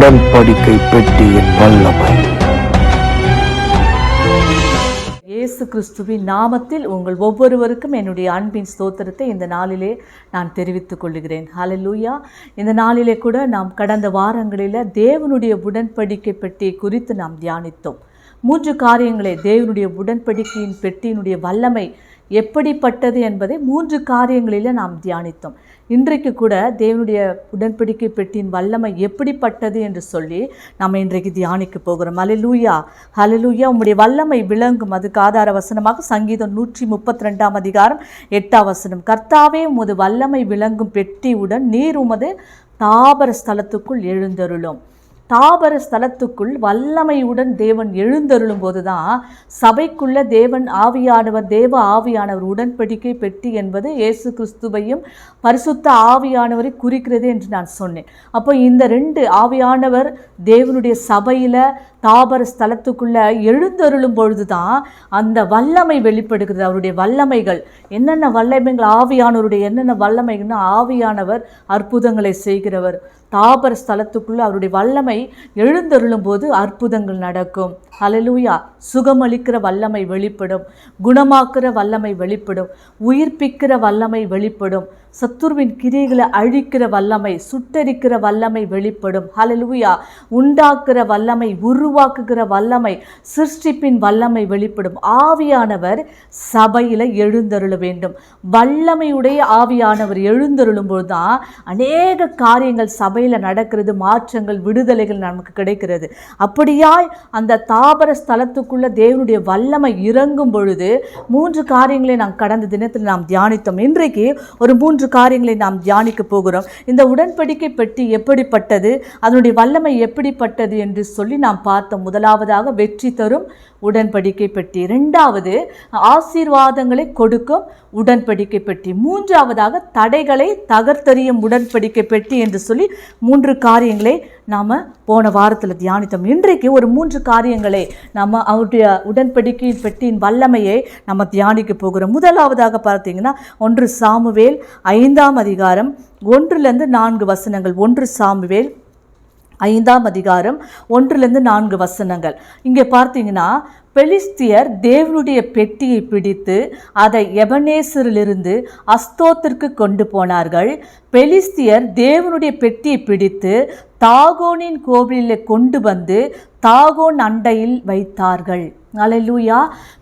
உடன்படிக்கை பெட்டியின் வல்லமை. இயேசு கிறிஸ்துவின் நாமத்தில் உங்கள் ஒவ்வொருவருக்கும் என்னுடைய அன்பின் ஸ்தோத்திரத்தை இந்த நாளிலே நான் தெரிவித்துக் கொள்கிறேன். ஹலலூயா இந்த நாளிலே கூட நாம் கடந்த வாரங்களில் தேவனுடைய உடன்படிக்கை பெட்டியை குறித்து நாம் தியானித்தோம். மூன்று காரியங்களை தேவனுடைய உடன்படிக்கையின் பெட்டியினுடைய வல்லமை எப்படிப்பட்டது என்பதை மூன்று காரியங்களில் நாம் தியானித்தோம். இன்றைக்கு கூட தேவனுடைய உடன்படிக்கை பெட்டியின் வல்லமை எப்படிப்பட்டது என்று சொல்லி நாம் இன்றைக்கு தியானிக்க போகிறோம். ஹalleluya அலலூயா உங்களுடைய வல்லமை விளங்கும். அதுக்கு ஆதார வசனமாக சங்கீதம் நூற்றி முப்பத்தி ரெண்டாம் அதிகாரம் எட்டாம் வசனம். கர்த்தாவே உமது வல்லமை விளங்கும் பெட்டியுடன் நீர் உமது தாபர ஸ்தலத்துக்குள் எழுந்தருளும். தாபர ஸ்தலத்துக்குள் வல்லமையுடன் தேவன் எழுந்தருளும் போது தான் சபைக்குள்ள தேவன் ஆவியானவர் தேவ ஆவியானவர் உடன்படிக்கை பெட்டி என்பது இயேசு கிறிஸ்துவையும் பரிசுத்த ஆவியானவரை குறிக்கிறது என்று நான் சொன்னேன். அப்போ இந்த ரெண்டு ஆவியானவர் தேவனுடைய சபையில் தாபர ஸ்தலத்துக்குள்ளே எழுந்தருளும் பொழுது தான் அந்த வல்லமை வெளிப்படுகிறது. அவருடைய வல்லமைகள். என்னென்ன வல்லமைகள்? ஆவியானவருடைய என்னென்ன வல்லமைகள்னா ஆவியானவர் அற்புதங்களை செய்கிறவர். தாபர ஸ்தலத்துக்குள்ளே அவருடைய வல்லமை எழுந்தருளும் போது அற்புதங்கள் நடக்கும். அலலூயா சுகமளிக்கிற வல்லமை வெளிப்படும். குணமாக்குற வல்லமை வெளிப்படும். உயிர்ப்பிக்கிற வல்லமை வெளிப்படும். சத்துருவின் கிரியைகளை அழிக்கிற வல்லமை சுட்டரிக்கிற வல்லமை வெளிப்படும். ஹalleluya. உண்டாக்குற வல்லமை உருவாக்குகிற வல்லமை சிருஷ்டிப்பின் வல்லமை வெளிப்படும். ஆவியானவர் சபையில் எழுந்தருள வேண்டும். வல்லமையுடைய ஆவியானவர் எழுந்தருளும் போது தான் அநேக காரியங்கள் சபையில் நடக்கிறது மாற்றங்கள் விடுதலைகள் நமக்கு கிடைக்கிறது. அப்படியாய் அந்த தாபர ஸ்தலத்துக்குள்ள தேவனுடைய வல்லமை இறங்கும் பொழுது மூன்று காரியங்களை நாம் கடந்த தினத்தில் நாம் தியானித்தோம். இன்றைக்கு ஒரு மூன்று காரியங்களை நாம் தியானிக்க போகிறோம். இந்த உடன்படிக்கை பெட்டி எப்படிப்பட்டது? அதனுடைய வல்லமை எப்படிப்பட்டது என்று சொல்லி நாம் பார்த்தோம். முதலாவதாக வெற்றி தரும் உடன்படிக்கை பெட்டி. ரெண்டாவது ஆசீர்வாதங்களை கொடுக்கும் உடன்படிக்கை பெட்டி. மூன்றாவதாக தடைகளை தகர்த்தறியும் உடன்படிக்கை பெட்டி என்று சொல்லி மூன்று காரியங்களை நாம் போன வாரத்தில் தியானித்தோம். இன்றைக்கு ஒரு மூன்று காரியங்களை நம்ம அவருடைய உடன்படிக்கை பெட்டியின் வல்லமையை நம்ம தியானிக்க போகிறோம். முதலாவதாக பார்த்தீங்கன்னா ஒன்று சாமுவேல் ஐந்தாம் அதிகாரம் ஒன்றிலிருந்து நான்கு வசனங்கள். ஒன்று சாமுவேல் ஐந்தாம் அதிகாரம் ஒன்றிலிருந்து நான்கு வசனங்கள். இங்கே பார்த்தீங்கன்னா பெலிஸ்தியர் தேவனுடைய பெட்டியை பிடித்து அதை எபனேசரிலிருந்து அஸ்தோத்திற்கு கொண்டு போனார்கள். பெலிஸ்தியர் தேவனுடைய பெட்டியை பிடித்து தாகோனின் கோவிலில் கொண்டு வந்து தாகோன் அண்டையில் வைத்தார்கள். அலையூயா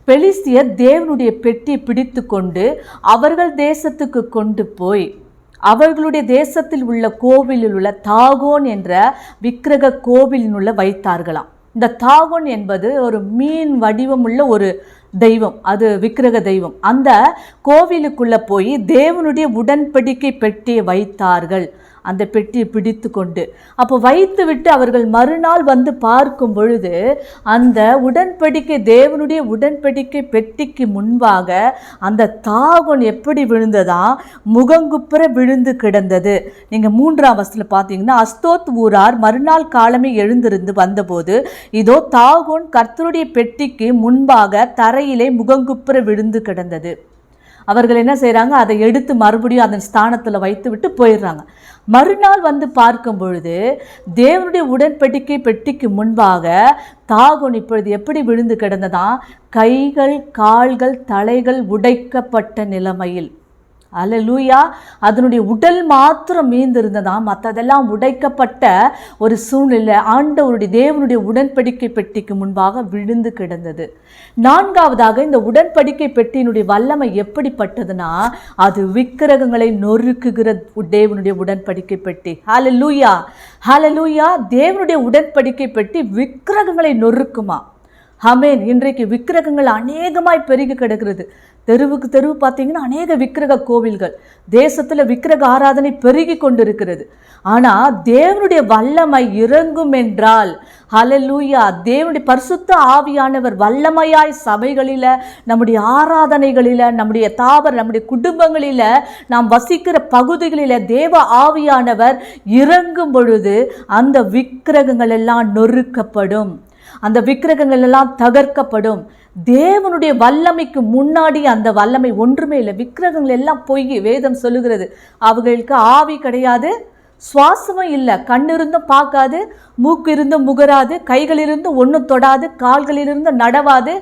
பெலிஸ்தியர் தேவனுடைய பெட்டியை பிடித்து கொண்டு அவர்கள் தேசத்துக்கு கொண்டு போய் அவர்களுடைய தேசத்தில் உள்ள கோவிலில் உள்ள தாகோன் என்ற விக்கிரக கோவிலினுள்ள வைத்தார்களாம். இந்த தாகோன் என்பது ஒரு மீன் வடிவமுள்ள ஒரு தெய்வம் அது விக்கிரக தெய்வம். அந்த கோவிலுக்குள்ளே போய் தேவனுடைய உடன்படிக்கை பெட்டியை வைத்தார்கள். அந்த பெட்டியை பிடித்து கொண்டு. அப்போ வைத்து விட்டு அவர்கள் மறுநாள் வந்து பார்க்கும் பொழுது அந்த உடன்படிக்கை தேவனுடைய உடன்படிக்கை பெட்டிக்கு முன்பாக அந்த தாகோன் எப்படி விழுந்ததா முகங்குப்புற விழுந்து கிடந்தது. நீங்கள் மூன்றாம் வசத்தில் பார்த்தீங்கன்னா அஸ்தோத் ஊரார் மறுநாள் காலமே எழுந்திருந்து வந்தபோது இதோ தாகோன் கர்த்தருடைய பெட்டிக்கு முன்பாக தரையிலே முகங்குப்புற விழுந்து கிடந்தது. அவர்கள் என்ன செய்கிறாங்க அதை எடுத்து மறுபடியும் அதன் ஸ்தானத்தில் வைத்து விட்டு போயிடுறாங்க. மறுநாள் வந்து பார்க்கும் பொழுது தேவனுடைய உடன்படிக்கை பெட்டிக்கு முன்பாக தாகோன் இப்பொழுது எப்படி விழுந்து கிடந்ததா கைகள் கால்கள் தலைகள் உடைக்கப்பட்ட நிலைமையில். அலலூயா அதனுடைய உடல் மாத்திரம் மீந்திருந்ததாம் மற்றதெல்லாம் உடைக்கப்பட்ட ஒரு சூழ்நிலை ஆண்டவருடைய தேவனுடைய உடன்படிக்கை பெட்டிக்கு முன்பாக விழுந்து கிடந்தது. நான்காவதாக இந்த உடன்படிக்கை பெட்டியினுடைய வல்லமை எப்படிப்பட்டதுன்னா அது விக்கிரகங்களை நொறுக்குகிற தேவனுடைய உடன்படிக்கை பெட்டி. ஹால லூயா ஹால லூயா தேவனுடைய உடன்படிக்கை பெட்டி விக்கிரகங்களை நொறுக்குமா? ஹமேன் இன்றைக்கு விக்கிரகங்கள் அநேகமாய் பெருகி கிடக்கிறது. தெருவுக்கு தெருவு பார்த்தீங்கன்னா அநேக விக்கிரக கோவில்கள். தேசத்தில் விக்கிரக ஆராதனை பெருகி கொண்டிருக்கிறது. ஆனால் தேவனுடைய வல்லமை இறங்கும் என்றால் ஹலலூயா தேவனுடைய பரிசுத்த ஆவியானவர் வல்லமையாய் சபைகளில் நம்முடைய ஆராதனைகளில் நம்முடைய தாவர நம்முடைய குடும்பங்களில் நாம் வசிக்கிற பகுதிகளில் தேவ ஆவியானவர் இறங்கும் பொழுது அந்த விக்கிரகங்கள் எல்லாம் நொறுக்கப்படும். அந்த விக்கிரகங்கள் எல்லாம் தகர்க்கப்படும். தேவனுடைய வல்லமைக்கு முன்னாடி அந்த வல்லமை ஒன்றுமே இல்லை. விக்கிரகங்கள் எல்லாம் பொய் வேதம் சொல்லுகிறது. அவர்களுக்கு ஆவி கிடையாது சுவாசமும் இல்லை. கண் இருந்தும் பார்க்காது மூக்கு இருந்தும் முகராது கைகள் இருந்தும் ஒன்றும் தொடாது கால்களிலிருந்து நடவாது.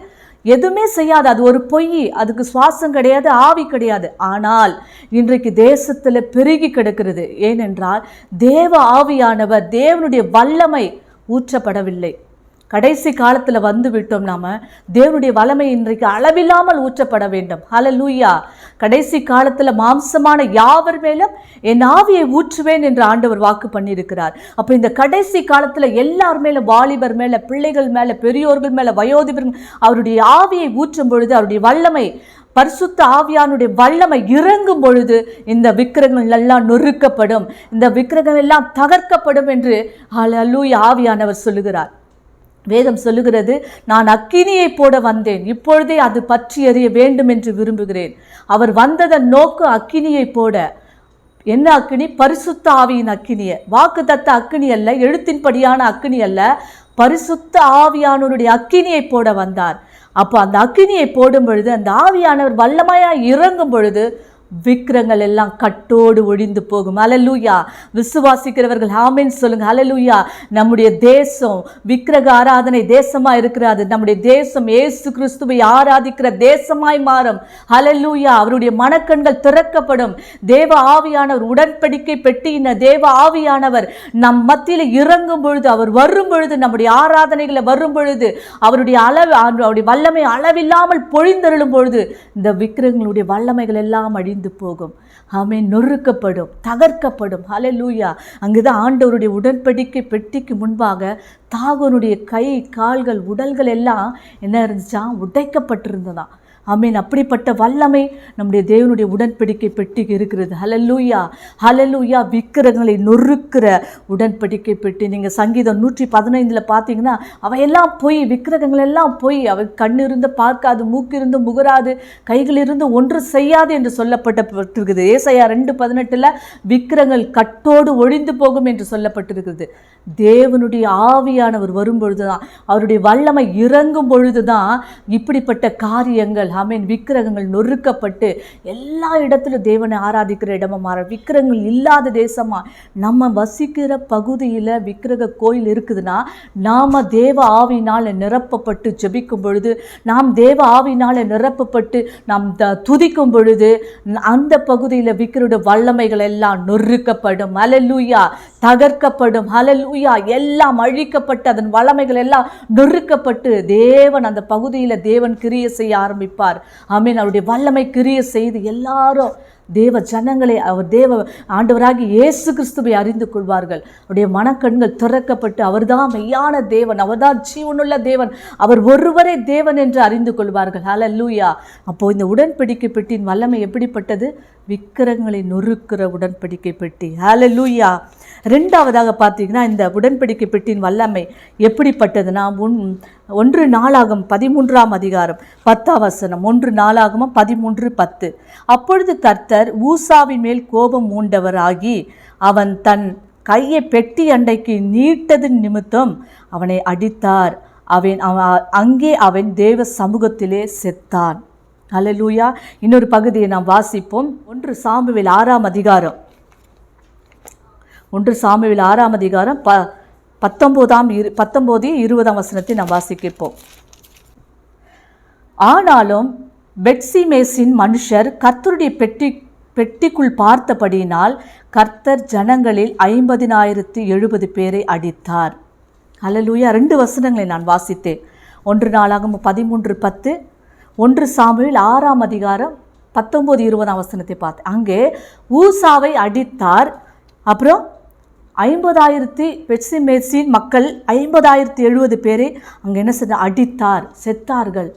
எதுவுமே செய்யாது. அது ஒரு பொய் அதுக்கு சுவாசம் கிடையாது ஆவி கிடையாது. ஆனால் இன்றைக்கு தேசத்தில் பெருகி கிடக்கிறது. ஏனென்றால் தேவ ஆவியானவர் தேவனுடைய வல்லமை ஊற்றப்படவில்லை. கடைசி காலத்தில் வந்து விட்டோம் நாம். தேவனுடைய வல்லமை இன்றைக்கு அளவில்லாமல் ஊற்றப்பட வேண்டும். ஹalleluya கடைசி காலத்தில் மாம்சமான யாவர் மேலும் என் ஆவியை ஊற்றுவேன் என்று ஆண்டவர் வாக்கு பண்ணியிருக்கிறார். அப்போ இந்த கடைசி காலத்தில் எல்லார் மேலே வாலிபர் மேலே பிள்ளைகள் மேலே பெரியோர்கள் மேலே வயோதிபர் அவருடைய ஆவியை ஊற்றும் பொழுது அவருடைய வல்லமை பரிசுத்த ஆவியானுடைய வல்லமை இறங்கும் பொழுது இந்த விக்கிரகங்கள் எல்லாம் நொறுக்கப்படும். இந்த விக்கிரகம் எல்லாம் தகர்க்கப்படும் என்று ஹalleluya ஆவியானவர் சொல்லுகிறார். வேதம் சொல்லுகிறது நான் அக்கினியை போட வந்தேன். இப்பொழுதே அது பற்றி எறிய வேண்டும் என்று விரும்புகிறேன். அவர் வந்ததன் நோக்கு அக்கினியை போட. என்ன அக்கினி? பரிசுத்த ஆவியின் அக்கினியை. வாக்கு தத்த அக்கினி அல்ல எழுத்தின்படியான அக்கினி அல்ல. பரிசுத்த ஆவியானவருடைய அக்கினியை போட வந்தார். அப்போ அந்த அக்கினியை போடும் பொழுது அந்த ஆவியானவர் வல்லமையாக இறங்கும் பொழுது விக்கிரங்கள் எல்லாம் கட்டோடு ஒழிந்து போகும். அலலூயா விசுவாசிக்கிறவர்கள் ஆமென் சொல்லுங்க. அலலூயா நம்முடைய தேசம் விக்கிரக ஆராதனை தேசமா இருக்கிறாது. நம்முடைய தேசம் ஏசு கிறிஸ்துவை ஆராதிக்கிற தேசமாய் மாறும். அலலூயா அவருடைய மனக்கண்கள் திறக்கப்படும். தேவ ஆவியானவர் உடன்படிக்கை பெட்டியின தேவ ஆவியானவர் நம் மத்தியில் இறங்கும் பொழுது அவர் வரும் பொழுது நம்முடைய ஆராதனைகளை வரும் பொழுது அவருடைய அளவு அவருடைய வல்லமை அளவில்லாமல் பொழிந்தருளும் பொழுது இந்த விக்கிரங்களுடைய வல்லமைகள் எல்லாம் அழிந்து போகும். ஆமே நொறுக்கப்படும் தகர்க்கப்படும். ஹalleluya அங்குதான் ஆண்டவருடைய உடன்படிக்கை பெட்டிக்கு முன்பாக தாகனுடைய கை கால்கள் உடல்கள் எல்லாம் என்ன இருந்துச்சா? உடைக்கப்பட்டிருந்ததான் ஆமீன். அப்படிப்பட்ட வல்லமை நம்முடைய தேவனுடைய உடன்படிக்கை பெட்டிக்கு இருக்கிறது. ஹலலூயா ஹலலூயா விக்கிரகங்களை நொறுக்கிற உடன்படிக்கை பெட்டி. நீங்கள் சங்கீதம் நூற்றி பதினைந்தில் பார்த்தீங்கன்னா அவையெல்லாம் பொய் விக்கிரகங்கள் எல்லாம் பொய் அவை கண் இருந்து பார்க்காது மூக்கிருந்து முகராது கைகள் இருந்து ஒன்று செய்யாது என்று சொல்லப்பட்டிருக்குது ஏசையா ரெண்டு பதினெட்டில் விக்கிரகங்கள் கட்டோடு ஒழிந்து போகும் என்று சொல்லப்பட்டிருக்கிறது தேவனுடைய ஆவியானவர் வரும்பொழுது தான் அவருடைய வல்லமை இறங்கும் பொழுது தான் இப்படிப்பட்ட காரியங்கள் ஆமீன். விக்கிரகங்கள் நொறுக்கப்பட்டு எல்லா இடத்துலையும் தேவனை ஆராதிக்கிற இடமா மாற. விக்கிரகங்கள் இல்லாத தேசமா. நம்ம வசிக்கிற பகுதியில் விக்கிரக கோயில் இருக்குதுன்னா நாம் தேவ ஆவினால் நிரப்பப்பட்டு ஜபிக்கும் பொழுது நாம் தேவ ஆவினால் நிரப்பப்பட்டு நாம் த- துதிக்கும் பொழுது அந்த பகுதியில் விக்கிரோட வல்லமைகள் எல்லாம் நொறுக்கப்படும். அலலூயா தகர்க்கப்படும். அலலூயா எல்லாம் அழிக்கப்பட்டு அதன் வல்லமைகள் எல்லாம் நொறுக்கப்பட்டு தேவன் அந்த பகுதியில் தேவன் கிரிய செய்ய ஆரம்பிப்பார். ஆமீன். அவருடைய வல்லமை கிரிய செய்து எல்லாரும் தேவ ஜனங்களை அவர் தேவ ஆண்டவராகி இயேசு கிறிஸ்துவை அறிந்து கொள்வார்கள். அவருடைய மனக்கண்கள் திறக்கப்பட்டு அவர்தான் மெய்யான தேவன் அவர்தான் ஜீவனுள்ள தேவன் அவர் ஒருவரே தேவன் என்று அறிந்து கொள்வார்கள். ஹalleluya. அப்போ இந்த உடன்படிக்கை பெட்டியின் வல்லமை எப்படிப்பட்டது? விக்கிரங்களை நொறுக்கிற உடன்படிக்கை பெட்டி. ஹalleluya. ரெண்டாவதாக பார்த்தீங்கன்னா இந்த உடன்படிக்கை பெட்டியின் வல்லமை எப்படிப்பட்டதுன்னா ஒன் ஒன்று நாளாகும் பதிமூன்றாம் அதிகாரம் பத்தாம் வசனம். ஒன்று நாளாகமும் பதிமூன்று பத்து. அப்பொழுது கர்த்தர் ஊசாவின் மேல் கோபம் மூண்டவராகி அவன் தன் கையை பெட்டி அண்டைக்கு நீட்டதின் நிமித்தம் அவனை அடித்தார். அவன் அவன் அங்கே அவன் தேவ சமூகத்திலே செத்தான். அலலூயா இன்னொரு பகுதியை நாம் வாசிப்போம். ஒன்று சாம்புவில் ஆறாம் அதிகாரம். ஒன்று சாமுவில் ஆறாம் அதிகாரம் ப பத்தொம்போதாம் இரு பத்தொம்போது இருபதாம் வசனத்தை நாம் வாசிக்கப்போம். ஆனாலும் பெட்சிமேசின் மனுஷர் கர்த்தருடைய பெட்டி பெட்டிக்குள் பார்த்தபடியினால் கர்த்தர் ஜனங்களில் ஐம்பதினாயிரத்து எழுபது பேரை அடித்தார். அலலூயா ரெண்டு வசனங்களை நான் வாசித்தேன். ஒன்று நாளாகும் பதிமூன்று பத்து. ஒன்று சாமியில் ஆறாம் அதிகாரம் பத்தொம்போது இருபதாம் வசனத்தை பார்த்தேன் அங்கே ஊசாவை அடித்தார். அப்புறம் ஐம்பதாயிரத்தி பெட்சிமேசின் மக்கள் ஐம்பதாயிரத்தி எழுபது பேரை அங்கே என்ன செய்த அடித்தார் செத்தார்கள்.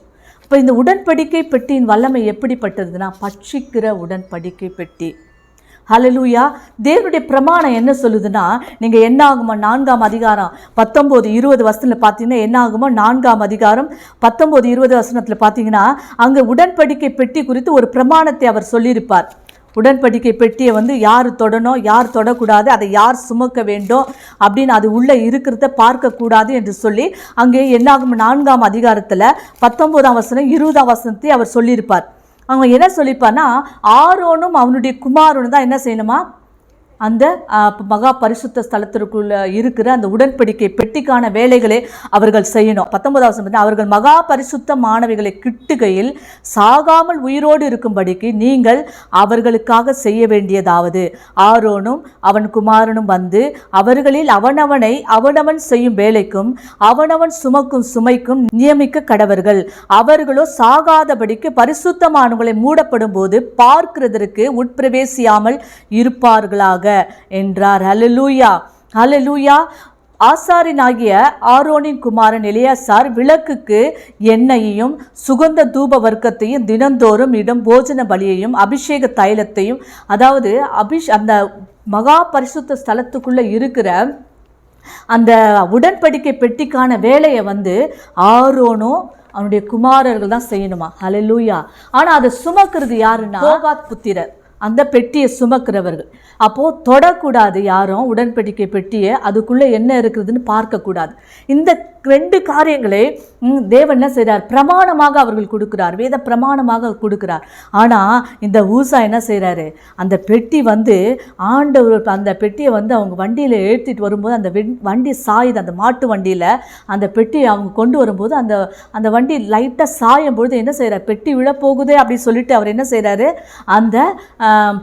இப்போ இந்த உடன்படிக்கை பெட்டியின் வல்லமை எப்படிப்பட்டதுன்னா பட்சிக்கிற உடன்படிக்கை பெட்டி. ஹலலூயா தேவனுடைய பிரமாணம் என்ன சொல்லுதுன்னா நீங்கள் என்ன ஆகுமோ நான்காம் அதிகாரம் பத்தொம்போது இருபது வசனத்தில் பார்த்தீங்கன்னா என்ன ஆகுமோ நான்காம் அதிகாரம் பத்தொம்போது இருபது வசனத்தில் பார்த்தீங்கன்னா அங்கே உடன்படிக்கை பெட்டி குறித்து ஒரு பிரமாணத்தை அவர் சொல்லியிருப்பார். உடன்படிக்கை பெட்டியை வந்து யார் தொடணும் யார் தொடக்கூடாது அதை யார் சுமக்க வேண்டும் அப்படின்னு அது உள்ளே இருக்கிறத பார்க்கக்கூடாது என்று சொல்லி அங்கே என்னாகும் நான்காம் அதிகாரத்தில் பத்தொம்போதாம் வசனம் இருபதாம் வசனத்தை அவர் சொல்லியிருப்பார். அவங்க என்ன சொல்லியிருப்பார்னா ஆரோனும் அவனுடைய குமாரனும் தான் என்ன செய்யணுமா? அந்த மகா பரிசுத்த ஸ்தலத்திற்குள்ள இருக்கிற அந்த உடன்படிக்கை பெட்டிக்கான வேலைகளை அவர்கள் செய்யணும். பத்தொன்பதாவது அவர்கள் மகா பரிசுத்த மாணவிகளை கிட்டுகையில் சாகாமல் உயிரோடு இருக்கும்படிக்கு நீங்கள் அவர்களுக்காக செய்ய வேண்டியதாவது. ஆரோனும் அவன் குமாரனும் வந்து அவர்களில் அவனவனை அவனவன் செய்யும் வேலைக்கும் அவனவன் சுமக்கும் சுமைக்கும் நியமிக்க கடவர்கள். அவர்களோ சாகாதபடிக்கு பரிசுத்தமானவர்களை மூடப்படும் போது பார்க்கிறதற்கு உட்பிரவேசியாமல் இருப்பார்களாக. என்றார். ஹalleluya ஹalleluya ஆசாரினாகிய ஆரோனின் குமாரன் இளையாசார் விளக்குக்கு எண்ணெயையும் சுகந்த தூப வர்க்கத்தையும் தினந்தோறும் இடம் போஜன பலியையும் அபிஷேக தைலத்தையும் அதாவது அபிஷ் அந்த மகா பரிசுத்த ஸ்தலத்துக்குள்ளே இருக்கிற அந்த உடன்படிக்கை பெட்டிக்கான வேலையை வந்து ஆரோனும் அவனுடைய குமாரர்கள் தான் செய்யணுமா? ஹalleluya ஆனால் அதை சுமக்கிறது யாருன்னா? புத்திரர். அந்த பெட்டியை சுமக்கிறவர்கள். அப்போது தொடக்கூடாது யாரும் உடன்படிக்கை பெட்டியை அதுக்குள்ளே என்ன இருக்குதுன்னு பார்க்கக்கூடாது. இந்த ரெண்டு காரியங்களை தேவன் என்ன செய்கிறார் பிரமாணமாக அவர்கள் கொடுக்கிறார். வேத பிரமாணமாக கொடுக்கிறார். ஆனால் இந்த ஊசா என்ன செய்கிறாரு அந்த பெட்டி வந்து ஆண்டவர் அந்த பெட்டியை வந்து அவங்க வண்டியில் ஏற்றிட்டு வரும்போது அந்த வெண்- வண்டி சாயுது. அந்த மாட்டு வண்டியில் அந்த பெட்டியை அவங்க கொண்டு வரும்போது அந்த அந்த வண்டி லைட்டாக சாயும் பொழுது என்ன செய்கிறார் பெட்டி விழப்போகுதே அப்படின்னு சொல்லிட்டு அவர் என்ன செய்கிறாரு அந்த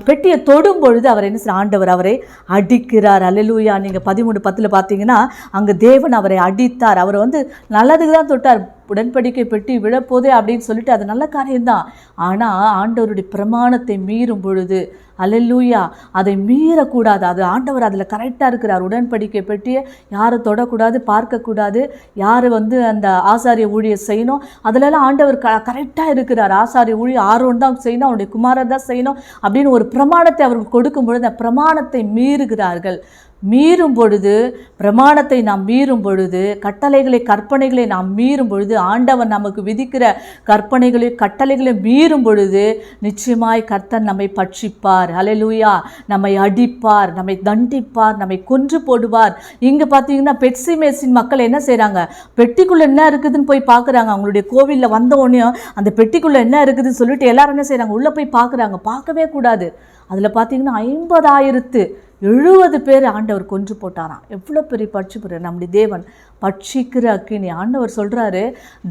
பெட்டியை தொடும் பொழுது அவர் என்ன செய்கிறார் ஆண்டவர் அவரை அடிக்கிறார். அல்லலூயா. நீங்கள் பதிமூணு பத்தில் பார்த்தீங்கன்னா அங்கே தேவன் அவரை அடித்தார். அவர் வந்து நல்லதுக்கு தான் தொட்டார். உடன்படிக்கை பெட்டி விழப்போதே அப்படின்னு சொல்லிட்டு அது நல்ல காரியம்தான். ஆனால் ஆண்டவருடைய பிரமாணத்தை மீறும் பொழுது அலல்லூயா அதை மீறக்கூடாது. அது ஆண்டவர் அதில் கரெக்டாக இருக்கிறார். உடன்படிக்கை பெட்டியை யாரை தொடக்கூடாது பார்க்கக்கூடாது. யார் வந்து அந்த ஆசாரிய ஊழியை செய்யணும்? அதிலெல்லாம் ஆண்டவர் க கரெக்டாக இருக்கிறார். ஆசாரிய ஊழிய ஆர்வம் தான் செய்யணும் அவனுடைய குமாரன் தான் செய்யணும் அப்படின்னு ஒரு பிரமாணத்தை அவருக்கு கொடுக்கும் பொழுது அந்த பிரமாணத்தை மீறுகிறார்கள். மீறும் பொழுது பிரமாணத்தை நாம் மீறும் பொழுது கட்டளைகளை கற்பனைகளை நாம் மீறும் பொழுது ஆண்டவன் நமக்கு விதிக்கிற கற்பனைகளை கட்டளைகளை மீறும் பொழுது நிச்சயமாய் கர்த்தன் நம்மை பட்சிப்பார். ஹalleluya நம்மை அடிப்பார் நம்மை தண்டிப்பார் நம்மை கொன்று போடுவார். இங்கே பார்த்தீங்கன்னா பெட்சி மேசின் மக்கள் என்ன செய்கிறாங்க பெட்டிக்குள்ளே என்ன இருக்குதுன்னு போய் பார்க்குறாங்க. அவங்களுடைய கோவிலில் வந்த உடனே அந்த பெட்டிக்குள்ளே என்ன இருக்குதுன்னு சொல்லிட்டு எல்லாரும் என்ன செய்கிறாங்க உள்ளே போய் பார்க்குறாங்க. பார்க்கவே கூடாது. அதில் பார்த்தீங்கன்னா ஐம்பதாயிரத்து எழுபது பேர் ஆண்டவர் கொன்று போட்டாராம். எவ்வளோ பெரிய பட்சிப்புற நம்முடைய தேவன். பட்சிக்கிற அக்கினி. ஆண்டவர் சொல்கிறாரு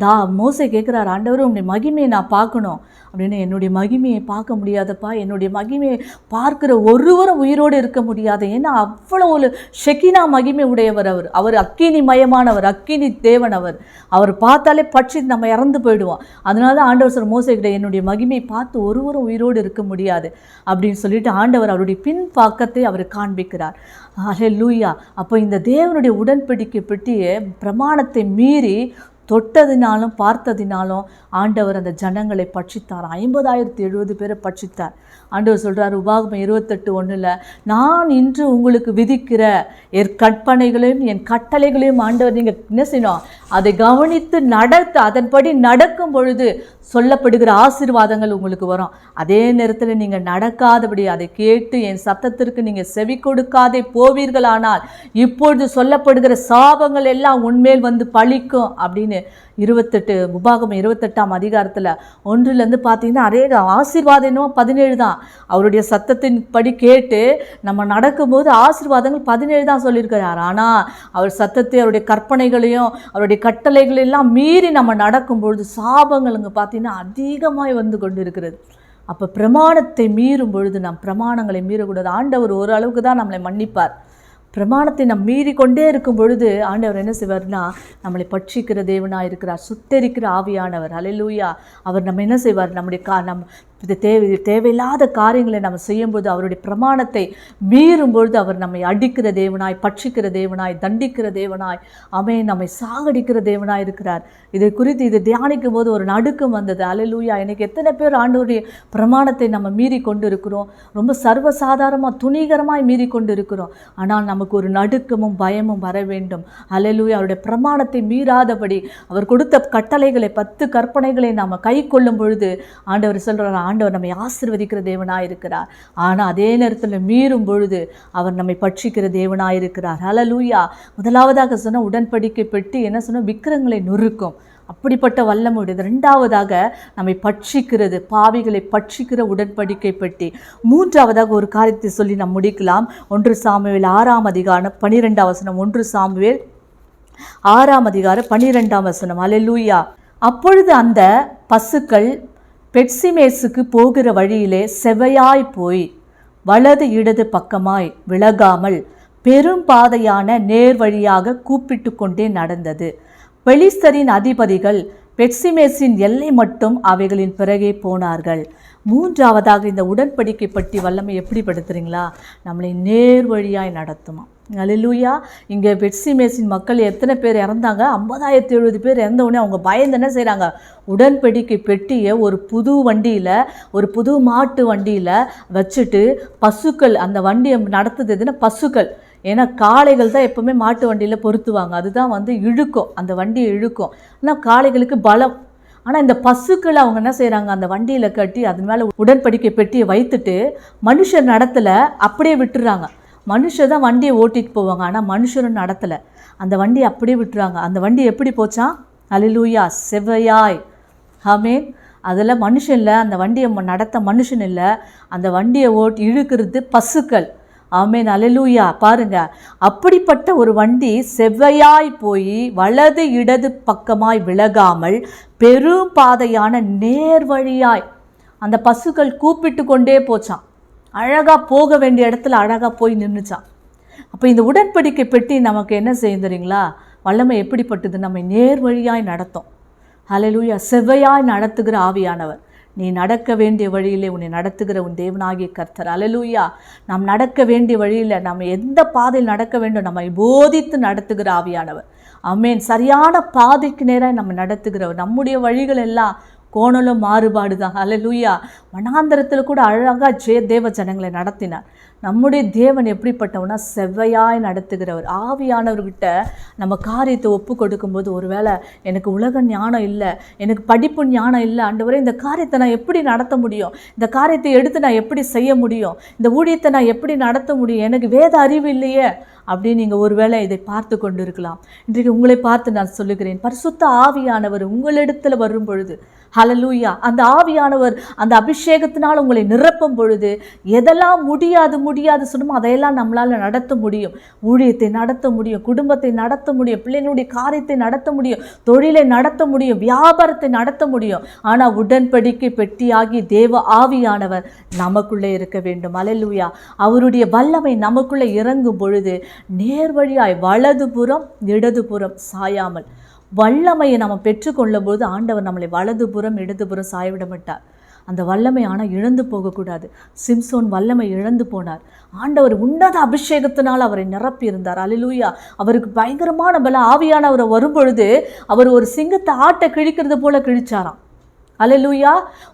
தா மோசை கேட்குறாரு ஆண்டவர் உன்னுடைய மகிமையை நான் பார்க்கணும். அப்படின்னு என்னுடைய மகிமையை பார்க்க முடியாதப்பா. என்னுடைய மகிமையை பார்க்குற ஒருவரும் உயிரோடு இருக்க முடியாது. ஏன்னா அவ்வளோ ஒரு ஷெக்கினா மகிமை உடையவர் அவர். அவர் அக்கினி மயமானவர் அக்கினி தேவன் அவர். அவர் பார்த்தாலே பட்சி நம்ம இறந்து போயிடுவோம். அதனால தான் ஆண்டவர் சொல்ற மோசை கிட்ட என்னுடைய மகிமையை பார்த்து ஒருவரும் உயிரோடு இருக்க முடியாது. அப்படின்னு சொல்லிட்டு ஆண்டவர் அவருடைய பின் பாக்கத்தை அவர் காண்பிக்கிறார். அலே லூயா அப்போ இந்த தேவனுடைய உடன்படிக்கை பற்றிய பிரமாணத்தை மீறி தொட்டதினாலும் பார்த்ததினாலும் ஆண்டவர் அந்த ஜனங்களை பட்சித்தார். ஐம்பதாயிரத்தி எழுபது பேரை பட்சித்தார். ஆண்டவர் சொல்கிறார் உபாகமம் இருபத்தெட்டு ஒன்றில் நான் இன்று உங்களுக்கு விதிக்கிற என் கற்பனைகளையும் என் கட்டளைகளையும் ஆண்டவர் நீங்கள் என்ன செய்யணும்? அதை கவனித்து நடத்த அதன்படி நடக்கும் பொழுது சொல்லப்படுகிற ஆசீர்வாதங்கள் உங்களுக்கு வரும். அதே நேரத்தில் நீங்கள் நடக்காதபடி அதை கேட்டு என் சத்தத்திற்கு நீங்கள் செவி கொடுக்காதே போவீர்களானால் இப்பொழுது சொல்லப்படுகிற சாபங்கள் எல்லாம் உண்மையில் வந்து பழிக்கும் அப்படின்னு இருபத்தெட்டு உபாகம் இருபத்தெட்டாம் அதிகாரத்தில் ஒன்றுலேருந்து பார்த்தீங்கன்னா அரே ஆசீர்வாதம் பதினேழு தான். அவருடைய சத்தத்தின் படி கேட்டு நம்ம நடக்கும்போது ஆசீர்வாதங்கள் பதினேழு தான் சொல்லியிருக்கிறார். ஆனால் அவர் சத்தத்தை அவருடைய கற்பனைகளையும் அவருடைய கட்டளைகளையெல்லாம் மீறி நம்ம நடக்கும்பொழுது சாபங்களுங்க பார்த்தீங்கன்னா அதிகமாக வந்து கொண்டு இருக்கிறது அப்போ பிரமாணத்தை மீறும் பொழுது நாம் பிரமாணங்களை மீறக்கூடாது. ஆண்டவர் ஓரளவுக்கு தான் நம்மளை மன்னிப்பார். பிரமாணத்தை நாம் மீறிக்கொண்டே இருக்கும் பொழுது ஆண்டவர் என்ன செய்வார்னா நம்மளை பட்சிக்கிற தேவனாக இருக்கிறார் சுத்தரிக்கிற ஆவியானவர் அலையிலூயா அவர் நம்ம என்ன செய்வார்? நம்முடைய கா நம் தேவை தேவையில்லாத காரியங்களை நம்ம செய்யும்போது அவருடைய பிரமாணத்தை மீறும் பொழுது அவர் நம்மை அடிக்கிற தேவனாய் பட்சிக்கிற தேவனாய் தண்டிக்கிற தேவனாய் அமே நம்மை சாகடிக்கிற தேவனாய் இருக்கிறார். இதை குறித்து இதை தியானிக்கும் போது ஒரு நடுக்கம் வந்தது. அலலூயா எனக்கு எத்தனை பேர் ஆண்டவருடைய பிரமாணத்தை நம்ம மீறி கொண்டு இருக்கிறோம் ரொம்ப சர்வசாதாரணமாக துணிகரமாய் மீறி கொண்டு இருக்கிறோம் ஆனால் நமக்கு ஒரு நடுக்கமும் பயமும் வர வேண்டும். அலலூயா அவருடைய பிரமாணத்தை மீறாதபடி அவர் கொடுத்த கட்டளைகளை பத்து கற்பனைகளை நாம் கை கொள்ளும் பொழுது ஆண்டவர் சொல்கிறார் ஆண்டவர் நம்மை ஆசிர்வதிக்கிற தேவனாக இருக்கிறார் ஆனால் அதே நேரத்தில் மீறும் பொழுது அவர் நம்மை பட்சிக்கிற தேவனாக இருக்கிறார் லூயா முதலாவதாக சொன்ன உடன்படிக்கை பெட்டி என்ன சொன்னால் விக்கிரங்களை நொறுக்கும். அப்படிப்பட்ட வல்லமை உடையது. ரெண்டாவதாக நம்மை பட்சிக்கிறது பாவிகளை பட்சிக்கிற உடன்படிக்கை பெட்டி. மூன்றாவதாக ஒரு காரியத்தை சொல்லி நாம் முடிக்கலாம். ஒன்று சாமுவேல் ஆறாம் அதிகாரம் பனிரெண்டாம் வசனம். ஒன்று சாமுவேல் ஆறாம் அதிகாரம் பனிரெண்டாம் வசனம். அல்லேலூயா அப்பொழுது அந்த பசுக்கள் பெட்சிமேசுக்கு போகிற வழியிலே செவையாய் போய் வலது இடது பக்கமாய் விலகாமல் பெரும் பாதையான நேர் வழியாக கூப்பிட்டு கொண்டே நடந்தது. பெலிஸ்தரின் அதிபதிகள் பெட்சிமேசின் எல்லை மட்டும் அவைகளின் பிறகே போனார்கள். மூன்றாவதாக இந்த உடன்படிக்கை பற்றி வல்லமை எப்படி படுத்துறீங்களா நம்மளை நேர் வழியாய் நடத்துமா? அல்லேலூயா இங்கே பெட்ஸி மேசின் மக்கள் எத்தனை பேர் இறந்தாங்க? ஐம்பதாயிரத்தி எழுபது பேர் இறந்தவுடனே அவங்க பயந்து என்ன செய்கிறாங்க உடன்படிக்கை பெட்டியை ஒரு புது வண்டியில் ஒரு புது மாட்டு வண்டியில் வச்சுட்டு பசுக்கள் அந்த வண்டியை நடத்துது எதுன்னா பசுக்கள். ஏன்னா காளைகள் தான் எப்போவுமே மாட்டு வண்டியில் பொருத்துவாங்க. அதுதான் வந்து இழுக்கும். அந்த வண்டியை இழுக்கும். ஆனால் காளைகளுக்கு பலம். ஆனால் இந்த பசுக்களை அவங்க என்ன செய்கிறாங்க அந்த வண்டியில் கட்டி அது மேலே உடன்படிக்கை பெட்டியை வைத்துட்டு மனுஷர் நடத்தலை அப்படியே விட்டுறாங்க. மனுஷர் தான் வண்டியை ஓட்டிகிட்டு போவாங்க ஆனால் மனுஷரும் நடத்தலை. அந்த வண்டியை அப்படியே விட்டுறாங்க. அந்த வண்டி எப்படி போச்சான் அலிலூயா செவ்வையாய். ஆமேன். அதில் மனுஷன் இல்லை அந்த வண்டியை நடத்த மனுஷன் இல்லை. அந்த வண்டியை ஓட்டி இழுக்கிறது பசுக்கள். ஆமேன் அலலூயா பாருங்க. அப்படிப்பட்ட ஒரு வண்டி செவ்வையாய் போய் வலது இடது பக்கமாய் விலகாமல் பெரும் பாதையான நேர் வழியாய் அந்த பசுக்கள் கூப்பிட்டு கொண்டே போச்சான் அழகாக போக வேண்டிய இடத்துல அழகாக போய் நின்றுச்சான் அப்போ இந்த உடன்படிக்கை பெட்டி நமக்கு என்ன செய்யும் தெரியுங்களா? வல்லமை எப்படிப்பட்டது? நம்மை நேர் வழியாய் நடத்தும். ஹalleluya செவ்வையாய் நடத்துகிற ஆவியானவர். நீ நடக்க வேண்டிய வழியிலே உன்னை நடத்துகிற உன் தேவனாகிய கர்த்தர். அலலூயா நாம் நடக்க வேண்டிய வழியில் நம்ம எந்த பாதையில் நடக்க வேண்டும்? நம்மை போதித்து நடத்துகிற ஆவியானவர். அமேன் சரியான பாதைக்கு நேராக நம்ம நடத்துகிறவர். நம்முடைய வழிகள் எல்லாம் கோணலும் மாறுபாடு தான் லூயா வனாந்தரத்தில் கூட அழகாக ஜெய தேவ ஜனங்களை நடத்தினார். நம்முடைய தேவன் எப்படிப்பட்டவனா? செவ்வையாய் நடத்துகிறவர். ஆவியானவர்கிட்ட நம்ம காரியத்தை ஒப்பு கொடுக்கும்போது ஒருவேளை எனக்கு உலக ஞானம் இல்லை எனக்கு படிப்பு ஞானம் இல்லை ஆண்டவரே இந்த காரியத்தை நான் எப்படி நடத்த முடியும்? இந்த காரியத்தை எடுத்து நான் எப்படி செய்ய முடியும்? இந்த ஊழியத்தை நான் எப்படி நடத்த முடியும்? எனக்கு வேத அறிவு இல்லையே? அப்படின்னு நீங்கள் ஒருவேளை இதை பார்த்து கொண்டு இருக்கலாம் இன்றைக்கு உங்களை பார்த்து நான் சொல்லுகிறேன் பரிசுத்த ஆவியானவர் உங்களிடத்தில் வரும் பொழுது ஹலலூயா அந்த ஆவியானவர் அந்த அபிஷேகத்தினால் உங்களை நிரப்பும் பொழுது எதெல்லாம் முடியாது முடியாது சொல்லுமோ அதையெல்லாம் நம்மளால் நடத்த முடியும். ஊழியத்தை நடத்த முடியும் குடும்பத்தை நடத்த முடியும் பிள்ளைகளுடைய காரியத்தை நடத்த முடியும் தொழிலை நடத்த முடியும் வியாபாரத்தை நடத்த முடியும். ஆனால் உடன்படிக்கை பெட்டியாகி தேவ ஆவியானவர் நமக்குள்ளே இருக்க வேண்டும். அலலுயா அவருடைய வல்லமை நமக்குள்ளே இறங்கும் பொழுது நேர்வழியாய் வலதுபுறம் இடதுபுறம் சாயாமல். வல்லமையை நம்ம பெற்றுக்கொள்ளும் போது ஆண்டவர் நம்மளை வலதுபுறம் இடதுபுறம் சாயவிட மாட்டார் அந்த வல்லமை ஆனால் இழந்து போகக்கூடாது. சிம்சோன் வல்லமை இழந்து போனார். ஆண்டவர் உன்னத அபிஷேகத்தினால் அவரை நிரப்பியிருந்தார். அலிலூயா அவருக்கு பயங்கரமான பல ஆவியானவரை வரும்பொழுது அவர் ஒரு சிங்கத்தை ஆட்டை கிழிக்கிறது போல கிழிச்சாராம். அல்லேலூயா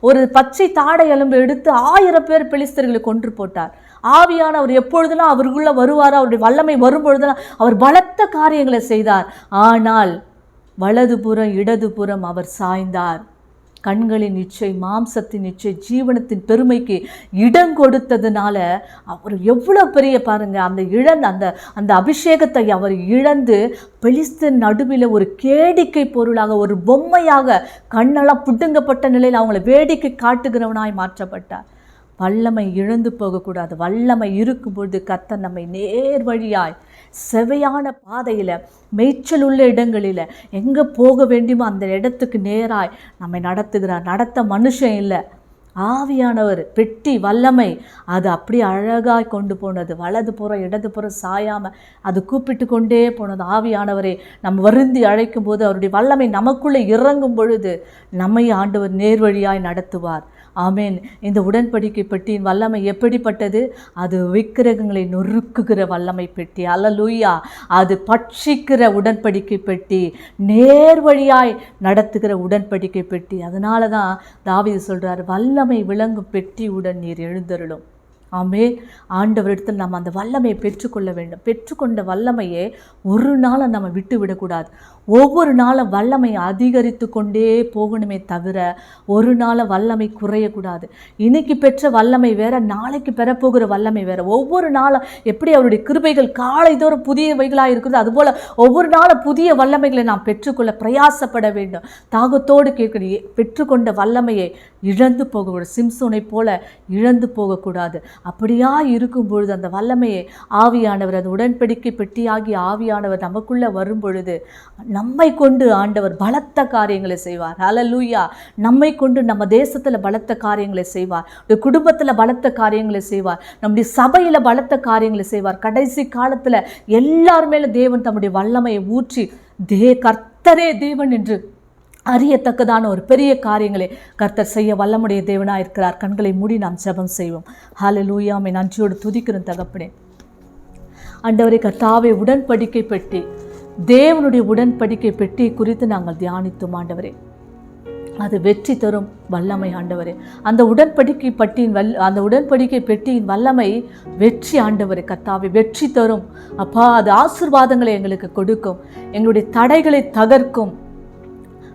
ஒரு பச்சை தாடை எலும்பு எடுத்து ஆயிரம் பேர் பெலிஸ்தர்களை கொன்று போட்டார். ஆவியான அவர் எப்பொழுதெல்லாம் அவருக்குள்ளே வருவாரோ? அவருடைய வல்லமை வரும்பொழுதெல்லாம் அவர் பலத்த காரியங்களை செய்தார். ஆனால் வலதுபுறம் இடதுபுறம் அவர் சாய்ந்தார். கண்களின் இச்சை மாம்சத்தின் இச்சை ஜீவனத்தின் பெருமைக்கு இடம் கொடுத்ததுனால அவர் எவ்வளோ பெரிய பாருங்கள் அந்த இழந்த அந்த அந்த அபிஷேகத்தை அவர் இழந்து பெலிஸ்தன் நடுவில் ஒரு கேடிக்கை பொருளாக ஒரு பொம்மையாக கண்ணெல்லாம் புட்டுங்கப்பட்ட நிலையில் அவங்கள வேடிக்கை காட்டுகிறவனாய் மாற்றப்பட்டார். வல்லமை இழந்து போகக்கூடாது. வல்லமை இருக்கும்பொழுது கத்தன் நம்மை நேர் வழியாய் செவையான பாதையில் மேய்ச்சல் உள்ள இடங்களில் எங்கே போக வேண்டுமோ அந்த இடத்துக்கு நேராய் நம்மை நடத்துகிறார். நடத்த மனுஷன் இல்லை. ஆவியானவர் பெட்டி வல்லமை. அது அப்படியே அழகாய் கொண்டு போனது. வலது புறம் இடது புறம் சாயாமல் அது கூப்பிட்டு கொண்டே போனது. ஆவியானவரை நம் வருந்தி அழைக்கும் போது அவருடைய வல்லமை நமக்குள்ளே இறங்கும் பொழுது நம்மை ஆண்டவர் நேர்வழியாய் நடத்துவார். ஆமேன். இந்த உடன்படிக்கை பெட்டியின் வல்லமை எப்படிப்பட்டது? அது விக்கிரகங்களை நொறுக்குகிற வல்லமை பெட்டி. அல்லலூயா. அது பட்சிக்கிற உடன்படிக்கை பெட்டி. நேர்வழியாய் நடத்துகிற உடன்படிக்கை பெட்டி. அதனால தான் தாவிது சொல்கிறார் வல்லமை விளங்கும் பெட்டியுடன் நீர் எழுந்தருளும். ஆமே ஆண்டவரிடத்தில் நம்ம அந்த வல்லமையை பெற்றுக்கொள்ள வேண்டும். பெற்றுக்கொண்ட வல்லமையை ஒரு நாளை நம்ம விட்டு விடக்கூடாது ஒவ்வொரு நாளும் வல்லமை அதிகரித்து கொண்டே போகணுமே தவிர ஒரு நாளை வல்லமை குறையக்கூடாது. இன்னைக்கு பெற்ற வல்லமை வேற நாளைக்கு பெறப்போகிற வல்லமை வேற. ஒவ்வொரு நாளும் எப்படி அவருடைய கிருபைகள் காலைதோறும் புதியவைகளாக இருக்குது அதுபோல் ஒவ்வொரு நாளும் புதிய வல்லமைகளை நாம் பெற்றுக்கொள்ள பிரயாசப்பட வேண்டும். தாகத்தோடு கேட்கணும். பெற்றுக்கொண்ட வல்லமையை இழந்து போகக்கூடாது. சிம்சோனை போல இழந்து போகக்கூடாது. அப்படியா இருக்கும் பொழுது அந்த வல்லமையை ஆவியானவர் அந்த உடன்படிக்கை பெட்டியாகி ஆவியானவர் நமக்குள்ளே வரும் பொழுது நம்மை கொண்டு ஆண்டவர் பலத்த காரியங்களை செய்வார். ஹalleluya நம்மை கொண்டு நம்ம தேசத்தில் பலத்த காரியங்களை செய்வார். நம்முடைய குடும்பத்தில் பலத்த காரியங்களை செய்வார். நம்முடைய சபையில் பலத்த காரியங்களை செய்வார். கடைசி காலத்தில் எல்லார் தேவன் தம்முடைய வல்லமையை ஊற்றி தே கர்த்தரே தேவன் என்று அறியத்தக்கதான ஒரு பெரிய காரியங்களை கர்த்தர் செய்ய வல்லமுடைய தேவனாக இருக்கிறார். கண்களை மூடி நாம் ஜெபம் செய்வோம். ஹalleluya லூயாமை நன்றியோடு துதிக்கிறோம் தகப்பனே. அண்டவரை கர்த்தாவை உடன்படிக்கை பெட்டி. தேவனுடைய உடன்படிக்கை பெட்டி குறித்து நாங்கள் தியானித்தோம் ஆண்டவரே. அது வெற்றி தரும் வல்லமை ஆண்டவரே. அந்த உடன்படிக்கை பட்டியின் வல் அந்த உடன்படிக்கை பெட்டியின் வல்லமை வெற்றி ஆண்டவரே. கத்தாவை வெற்றி தரும். அப்பா அது ஆசீர்வாதங்களை எங்களுக்கு கொடுக்கும். எங்களுடைய தடைகளை தகர்க்கும்.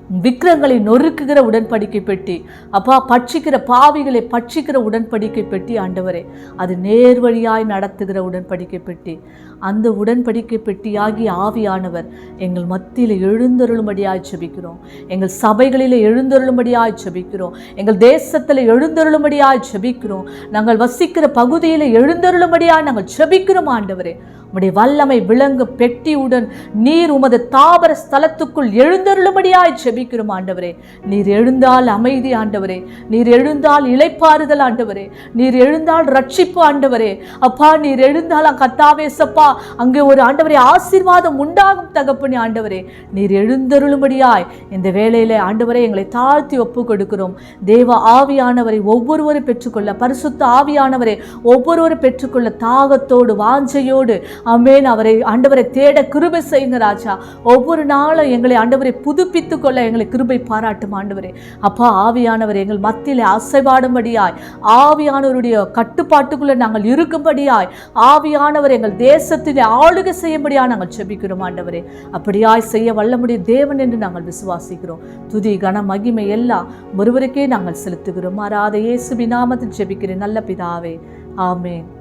விக்கிரங்களை நொறுக்குகிற உடன்படிக்கை பெட்டி. அப்பா பட்சிக்கிற பாவிகளை பட்சிக்கிற உடன்படிக்கை பெட்டி ஆண்டவரே. அது நேர்வழியாய் நடத்துகிற உடன்படிக்கை பெட்டி. அந்த உடன்படிக்கை பெட்டியாகி ஆவியானவர் எங்கள் மத்தியில் எழுந்தருளும்படியாய் செபிக்கிறோம் எங்கள் சபைகளில் எழுந்தருளும்படியாய் செபிக்கிறோம் எங்கள் தேசத்தில் எழுந்தருளும்படியாய் செபிக்கிறோம் நாங்கள் வசிக்கிற பகுதியில் எழுந்தருளும்படியாய் நாங்கள் செபிக்கிறோம் ஆண்டவரே. உம்முடைய வல்லமை விளங்கு பெட்டியுடன் நீர் உமது தாபர ஸ்தலத்துக்குள் எழுந்தருளும்படியாய் செபிக்கிறோம் ஆண்டவரே. நீர் எழுந்தால் அமைதி ஆண்டவரே. நீர் எழுந்தால் இளைப்பாறுதல் ஆண்டவரே. நீர் எழுந்தால் ரட்சிப்பு ஆண்டவரே. அப்பா நீர் எழுந்தால் கத்தாவே சப்பா அங்கே ஒரு ஆண்டவரே ஆசீர்வாதம் உண்டாகும் தகப்பனி ஆண்டவரே. நீர் எழுந்தருளும்படியாய் இந்த வேளையில ஆண்டவரே எங்களை தாழ்த்தி ஒப்பு கொடுக்கிறோம் தேவ ஆவியானவரை ஒவ்வொருவரும் பெற்றுக்கொள்ள பரிசுத்த ஆவியானவரை ஒவ்வொருவரும் பெற்றுக்கொள்ள தாகத்தோடு வாஞ்சையோடு அமேன் அவரை ஆண்டவரை தேட கிருபை செய்யுங்க ராஜா. ஒவ்வொரு நாளும் எங்களை ஆண்டவரை புதுப்பித்துக் கொள்ள எங்களை கிருபை பாராட்டும் ஆண்டவரே. அப்பா ஆவியானவர் எங்கள் மத்தியில் அசைபாடும்படியாய் ஆவியானவருடைய கட்டுப்பாட்டுக்குள்ளே நாங்கள் இருக்கும்படியாய் ஆவியானவர் எங்கள் தேசத்திலே ஆளுகை செய்யும்படியாக நாங்கள் செபிக்கிறோம் ஆண்டவரே. அப்படியாய் செய்ய வல்லமுடைய தேவன் என்று நாங்கள் விசுவாசிக்கிறோம். துதி கன மகிமை எல்லாம் ஒருவருக்கே நாங்கள் செலுத்துகிறோம். மாறாத இயேசு நாமத்தில் ஜெபிக்கிறேன். நல்ல பிதாவே. ஆமேன்.